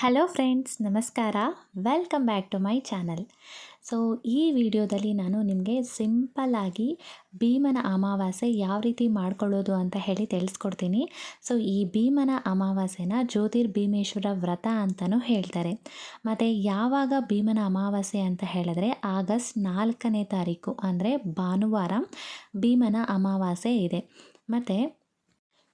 Hello friends ನಮಸ್ಕಾರ. Welcome back to my channel so ಈ ವಿಡಿಯೋದಲ್ಲಿ ನಾನು ನಿಮಗೆ ಸಿಂಪಲ್ಲಾಗಿ ಭೀಮನ ಅಮಾವಾಸ್ಯೆ ಯಾವ ರೀತಿ ಮಾಡ್ಕೊಳ್ಳೋದು ಅಂತ ಹೇಳಿ ತಿಳಿಸ್ಕೊಡ್ತೀನಿ. ಸೊ ಈ ಭೀಮನ ಅಮಾವಾಸ್ಯೆನ ಜ್ಯೋತಿರ್ಭೀಮೇಶ್ವರ ವ್ರತ ಅಂತಲೂ ಹೇಳ್ತಾರೆ. ಮತ್ತು ಯಾವಾಗ ಭೀಮನ ಅಮಾವಾಸ್ಯೆ ಅಂತ ಹೇಳಿದ್ರೆ ಆಗಸ್ಟ್ ನಾಲ್ಕನೇ ತಾರೀಕು, ಅಂದರೆ ಭಾನುವಾರ ಭೀಮನ ಅಮಾವಾಸ್ಯೆ ಇದೆ. ಮತ್ತು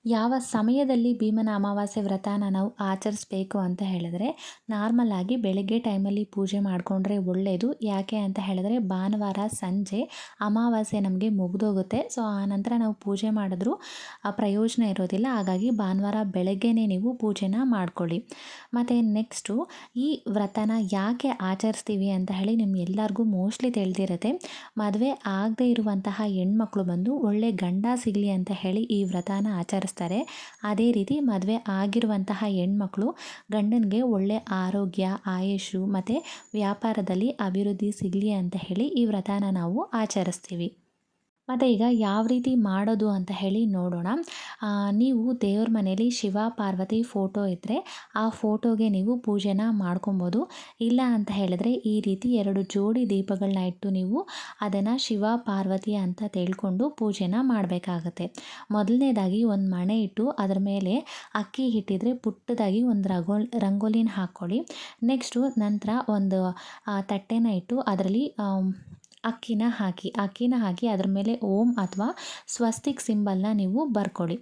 ಯಾವ ಸಮಯದಲ್ಲಿ ಭೀಮನ ಅಮಾವಾಸ್ಯೆ ವ್ರತನ ನಾವು ಆಚರಿಸ್ಬೇಕು ಅಂತ ಹೇಳಿದ್ರೆ ನಾರ್ಮಲ್ ಆಗಿ ಬೆಳಗ್ಗೆ ಟೈಮಲ್ಲಿ ಪೂಜೆ ಮಾಡಿಕೊಂಡ್ರೆ ಒಳ್ಳೆಯದು ಯಾಕೆ ಅಂತ ಹೇಳಿದ್ರೆ ಭಾನುವಾರ ಸಂಜೆ ಅಮಾವಾಸ್ಯೆ ನಮಗೆ ಮುಗಿದೋಗುತ್ತೆ. ಸೊ ಆ ನಂತರ ನಾವು ಪೂಜೆ ಮಾಡಿದ್ರೂ ಪ್ರಯೋಜನ ಇರೋದಿಲ್ಲ. ಹಾಗಾಗಿ ಭಾನುವಾರ ಬೆಳಗ್ಗೆನೇ ನೀವು ಪೂಜೆನ ಮಾಡ್ಕೊಳ್ಳಿ. ಮತ್ತು ನೆಕ್ಸ್ಟು ಈ ವ್ರತನ ಯಾಕೆ ಆಚರಿಸ್ತೀವಿ ಅಂತ ಹೇಳಿ ನಿಮ್ಗೆಲ್ಲರಿಗೂ ಮೋಸ್ಟ್ಲಿ ತಿಳಿದಿರುತ್ತೆ. ಮದುವೆ ಆಗದೇ ಇರುವಂತಹ ಹೆಣ್ಮಕ್ಳು ಬಂದು ಒಳ್ಳೆ ಗಂಡ ಸಿಗಲಿ ಅಂತ ಹೇಳಿ ಈ ವ್ರತನ ಆಚರಿಸ್ತಾರೆ ಅದೇ ರೀತಿ ಮದುವೆ ಆಗಿರುವಂತಹ ಹೆಣ್ಮಕ್ಳು ಗಂಡನಿಗೆ ಒಳ್ಳೆ ಆರೋಗ್ಯ ಆಯುಷು ಮತ್ತು ವ್ಯಾಪಾರದಲ್ಲಿ ಅಭಿವೃದ್ಧಿ ಸಿಗಲಿ ಅಂತ ಹೇಳಿ ಈ ವ್ರತನ ನಾವು ಆಚರಿಸ್ತೀವಿ. ಮತ್ತು ಈಗ ಯಾವ ರೀತಿ ಮಾಡೋದು ಅಂತ ಹೇಳಿ ನೋಡೋಣ. ನೀವು ದೇವ್ರ ಮನೇಲಿ ಶಿವ, ಪಾರ್ವತಿ ಫೋಟೋ ಇದ್ದರೆ ಆ ಫೋಟೋಗೆ ನೀವು ಪೂಜೆನ ಮಾಡ್ಕೊಬೋದು. ಇಲ್ಲ ಅಂತ ಹೇಳಿದ್ರೆ ಈ ರೀತಿ ಎರಡು ಜೋಡಿ ದೀಪಗಳನ್ನ ಇಟ್ಟು ನೀವು ಅದನ್ನು ಶಿವ, ಪಾರ್ವತಿ ಅಂತ ತಿಳ್ಕೊಂಡು ಪೂಜೆನ ಮಾಡಬೇಕಾಗತ್ತೆ. ಮೊದಲನೇದಾಗಿ ಒಂದು ಮಣೆ ಇಟ್ಟು ಅದರ ಮೇಲೆ ಅಕ್ಕಿ ಹಿಟ್ಟಿದ್ರೆ ಪುಟ್ಟದಾಗಿ ಒಂದು ರಂಗೋಲ್, ರಂಗೋಲಿನ ಹಾಕ್ಕೊಳ್ಳಿ. ನೆಕ್ಸ್ಟು ನಂತರ ಒಂದು ತಟ್ಟೆನ ಇಟ್ಟು ಅದರಲ್ಲಿ ಅಕ್ಕಿನ ಹಾಕಿ ಅಕ್ಕಿನ ಹಾಕಿ ಅದರ ಮೇಲೆ ಓಂ ಅಥವಾ ಸ್ವಸ್ತಿಕ್ ಸಿಂಬಲ್ನ ನೀವು ಬರ್ಕೊಳ್ಳಿ.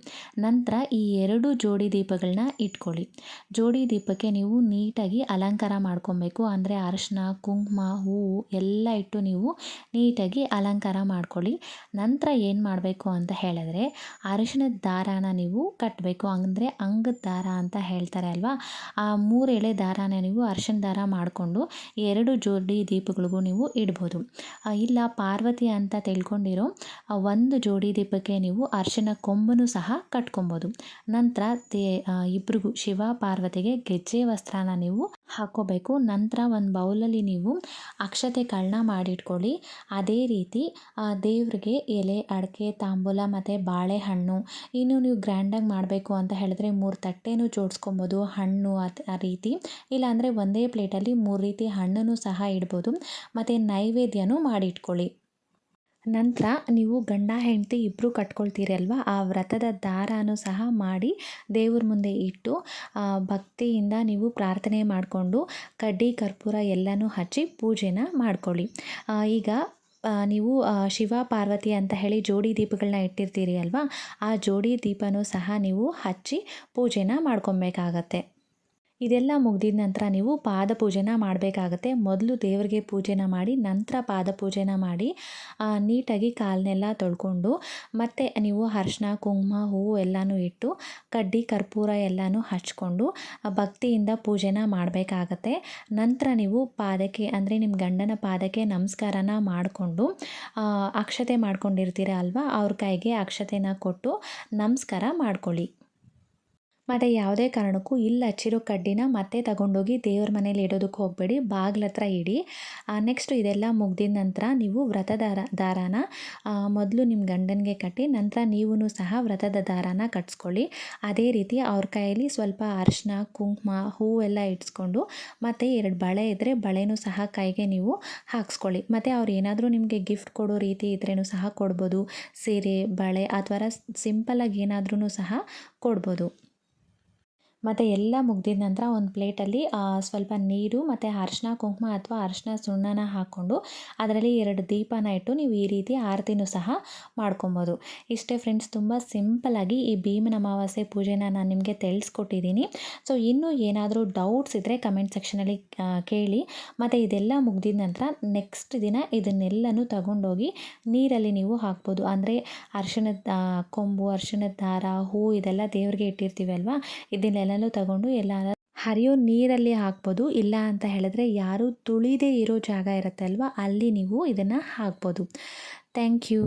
ನಂತರ ಈ ಎರಡು ಜೋಡಿ ದೀಪಗಳನ್ನ ಇಟ್ಕೊಳ್ಳಿ. ಜೋಡಿ ದೀಪಕ್ಕೆ ನೀವು ನೀಟಾಗಿ ಅಲಂಕಾರ ಮಾಡ್ಕೊಬೇಕು. ಅಂದರೆ ಅರಶಿನ, ಕುಂಕುಮ, ಹೂವು ಎಲ್ಲ ಇಟ್ಟು ನೀವು ನೀಟಾಗಿ ಅಲಂಕಾರ ಮಾಡ್ಕೊಳ್ಳಿ. ನಂತರ ಏನು ಮಾಡಬೇಕು ಅಂತ ಹೇಳಿದ್ರೆ ಅರಿಶಿಣದ ದಾರಾನ ನೀವು ಕಟ್ಟಬೇಕು ಅಂದರೆ ಅಂಗದ ದಾರ ಅಂತ ಹೇಳ್ತಾರೆ ಅಲ್ವಾ? ಆ ಮೂರು ಎಳೆ ದಾರಾನ ನೀವು ಅರಿಶಿನ ದಾರ ಮಾಡಿಕೊಂಡು ಎರಡು ಜೋಡಿ ದೀಪಗಳಿಗೂ ನೀವು ಇಡ್ಬೋದು. ಇಲ್ಲ ಪಾರ್ವತಿ ಅಂತ ತಿಳ್ಕೊಂಡಿರೋ ಒಂದು ಜೋಡಿ ದೀಪಕ್ಕೆ ನೀವು ಅರ್ಶಿನ ಕೊಂಬನ್ನು ಸಹ ಕಟ್ಕೊಬೋದು. ನಂತರ ದೇ ಇಬ್ರಿಗೂ ಶಿವ ಪಾರ್ವತಿಗೆ ಗೆಜ್ಜೆ ವಸ್ತ್ರನ ನೀವು ಹಾಕ್ಕೋಬೇಕು ನಂತರ ಒಂದು ಬೌಲಲ್ಲಿ ನೀವು ಅಕ್ಷತೆಗಳನ್ನ ಮಾಡಿಟ್ಕೊಳ್ಳಿ. ಅದೇ ರೀತಿ ದೇವ್ರಿಗೆ ಎಲೆ, ಅಡಿಕೆ, ತಾಂಬೂಲ ಮತ್ತು ಬಾಳೆಹಣ್ಣು ಇನ್ನು ನೀವು ಗ್ರ್ಯಾಂಡಾಗಿ ಮಾಡಬೇಕು ಅಂತ ಹೇಳಿದ್ರೆ ಮೂರು ತಟ್ಟೆನೂ ಜೋಡಿಸ್ಕೊಬೋದು. ಹಣ್ಣು ಆ ರೀತಿ. ಇಲ್ಲಾಂದರೆ ಒಂದೇ ಪ್ಲೇಟಲ್ಲಿ ಮೂರು ರೀತಿ ಹಣ್ಣನ್ನು ಸಹ ಇಡ್ಬೋದು. ಮತ್ತು ನೈವೇದ್ಯನೂ ಮಾಡಿಟ್ಕೊಳ್ಳಿ. ನಂತರ ನೀವು ಗಂಡ, ಹೆಂಡತಿ ಇಬ್ಬರು ಕಟ್ಕೊಳ್ತೀರಲ್ವ ಆ ವ್ರತದ ದಾರನೂ ಸಹ ಮಾಡಿ ದೇವ್ರ ಮುಂದೆ ಇಟ್ಟು ಭಕ್ತಿಯಿಂದ ನೀವು ಪ್ರಾರ್ಥನೆ ಮಾಡಿಕೊಂಡು ಕಡ್ಡಿ, ಕರ್ಪೂರ ಎಲ್ಲನೂ ಹಚ್ಚಿ ಪೂಜೆನ ಮಾಡ್ಕೊಳ್ಳಿ. ಈಗ ನೀವು ಶಿವ, ಪಾರ್ವತಿ ಅಂತ ಹೇಳಿ ಜೋಡಿ ದೀಪಗಳನ್ನ ಇಟ್ಟಿರ್ತೀರಿ ಅಲ್ವಾ? ಆ ಜೋಡಿ ದೀಪನೂ ಸಹ ನೀವು ಹಚ್ಚಿ ಪೂಜೆನ ಮಾಡ್ಕೊಬೇಕಾಗತ್ತೆ ಇದೆಲ್ಲ ಮುಗಿದ ನಂತರ ನೀವು ಪಾದ ಪೂಜೆನ ಮಾಡಬೇಕಾಗತ್ತೆ. ಮೊದಲು ದೇವರಿಗೆ ಪೂಜೆನ ಮಾಡಿ, ನಂತರ ಪಾದ ಪೂಜೆನ ಮಾಡಿ ನೀಟಾಗಿ ಕಾಲನ್ನೆಲ್ಲ ತೊಳ್ಕೊಂಡು, ಮತ್ತು ನೀವು ಅರ್ಶಿನ, ಕುಂಕುಮ, ಹೂವು ಎಲ್ಲನೂ ಇಟ್ಟು, ಕಡ್ಡಿ, ಕರ್ಪೂರ ಎಲ್ಲನೂ ಹಚ್ಕೊಂಡು ಭಕ್ತಿಯಿಂದ ಪೂಜೆನ ಮಾಡಬೇಕಾಗತ್ತೆ. ನಂತರ ನೀವು ಪಾದಕ್ಕೆ, ಅಂದರೆ ನಿಮ್ಮ ಗಂಡನ ಪಾದಕ್ಕೆ ನಮಸ್ಕಾರನ ಮಾಡಿಕೊಂಡು ಅಕ್ಷತೆ ಮಾಡ್ಕೊಂಡಿರ್ತೀರ ಅಲ್ವಾ? ಅವ್ರ ಕೈಗೆ ಅಕ್ಷತೆನ ಕೊಟ್ಟು ನಮಸ್ಕಾರ ಮಾಡ್ಕೊಳ್ಳಿ. ಮತ್ತು ಯಾವುದೇ ಕಾರಣಕ್ಕೂ ಇಲ್ಲಿ, ಹಚ್ಚಿರೋ ಕಡ್ಡಿನ ಮತ್ತೆ ತಗೊಂಡೋಗಿ ದೇವ್ರ ಮನೇಲಿ ಇಡೋದಕ್ಕೆ ಹೋಗಬೇಡಿ, ಬಾಗ್ಲ ಇಡಿ. ನೆಕ್ಸ್ಟ್ ಇದೆಲ್ಲ ಮುಗ್ದಿದ ನಂತರ ನೀವು ವ್ರತದ ದಾರಾನ ಮೊದಲು ನಿಮ್ಮ ಗಂಡನಿಗೆ ಕಟ್ಟಿ, ನಂತರ ನೀವು ಸಹ ವ್ರತದ ದಾರಾನ ಕಟ್ಸ್ಕೊಳ್ಳಿ. ಅದೇ ರೀತಿ ಅವ್ರ ಕೈಯಲ್ಲಿ ಸ್ವಲ್ಪ ಅರಿಶಿನ, ಕುಂಕುಮ, ಹೂವೆಲ್ಲ ಇಟ್ಸ್ಕೊಂಡು ಮತ್ತು ಎರಡು ಬಳೆ ಇದ್ದರೆ ಬಳೆನೂ ಸಹ ಕೈಗೆ ನೀವು ಹಾಕ್ಸ್ಕೊಳ್ಳಿ. ಮತ್ತು ಅವ್ರು ಏನಾದರೂ ನಿಮಗೆ ಗಿಫ್ಟ್ ಕೊಡೋ ರೀತಿ ಇದ್ರೂ ಸಹ ಕೊಡ್ಬೋದು. ಸೀರೆ, ಬಳೆ ಅಥವಾ ಸಿಂಪಲಾಗಿ ಏನಾದ್ರೂ ಸಹ ಕೊಡ್ಬೋದು. ಮತ್ತು ಎಲ್ಲ ಮುಗ್ದಿದ ನಂತರ ಒಂದು ಪ್ಲೇಟಲ್ಲಿ ಸ್ವಲ್ಪ ನೀರು ಮತ್ತು ಅರ್ಶಿನ ಕುಂಕುಮ ಅಥವಾ ಅರಿಶಿನ ಸುಣ್ಣನ ಹಾಕ್ಕೊಂಡು ಅದರಲ್ಲಿ ಎರಡು ದೀಪನ ಇಟ್ಟು ನೀವು ಈ ರೀತಿ ಆರತಿನೂ ಸಹ ಮಾಡ್ಕೊಬೋದು. ಇಷ್ಟೇ ಫ್ರೆಂಡ್ಸ್ ತುಂಬ ಸಿಂಪಲಾಗಿ ಈ ಭೀಮನ ಅಮಾವಾಸ್ಯೆ ಪೂಜೆನ ನಾನು ನಿಮಗೆ ತಿಳಿಸ್ಕೊಟ್ಟಿದ್ದೀನಿ. ಸೊ ಇನ್ನೂ ಏನಾದರೂ ಡೌಟ್ಸ್ ಇದ್ದರೆ ಕಮೆಂಟ್ ಸೆಕ್ಷನಲ್ಲಿ ಕೇಳಿ. ಮತ್ತು ಇದೆಲ್ಲ ಮುಗ್ದಿದ ನಂತರ ನೆಕ್ಸ್ಟ್ ದಿನ ಇದನ್ನೆಲ್ಲನೂ ತಗೊಂಡೋಗಿ ನೀರಲ್ಲಿ ನೀವು ಹಾಕ್ಬೋದು. ಅಂದರೆ ಅರ್ಶಿನದ ಕೊಂಬು, ಅರಿಶಿಣದ ದಾರ, ಹೂ ಇದೆಲ್ಲ ದೇವರಿಗೆ ಇಟ್ಟಿರ್ತೀವಿ ಅಲ್ವಾ ಇದನ್ನೆಲ್ಲ ಎಲ್ಲನೂ ತಗೊಂಡು ಎಲ್ಲ ಹರಿಯೋ ನೀರಲ್ಲಿ ಹಾಕ್ಬೋದು. ಇಲ್ಲ ಅಂತ ಹೇಳಿದ್ರೆ ಯಾರು ತುಳಿದೇ ಇರೋ ಜಾಗ ಇರುತ್ತೆ ಅಲ್ವಾ? ಅಲ್ಲಿ ನೀವು ಇದನ್ನು ಹಾಕ್ಬೋದು. Thank you.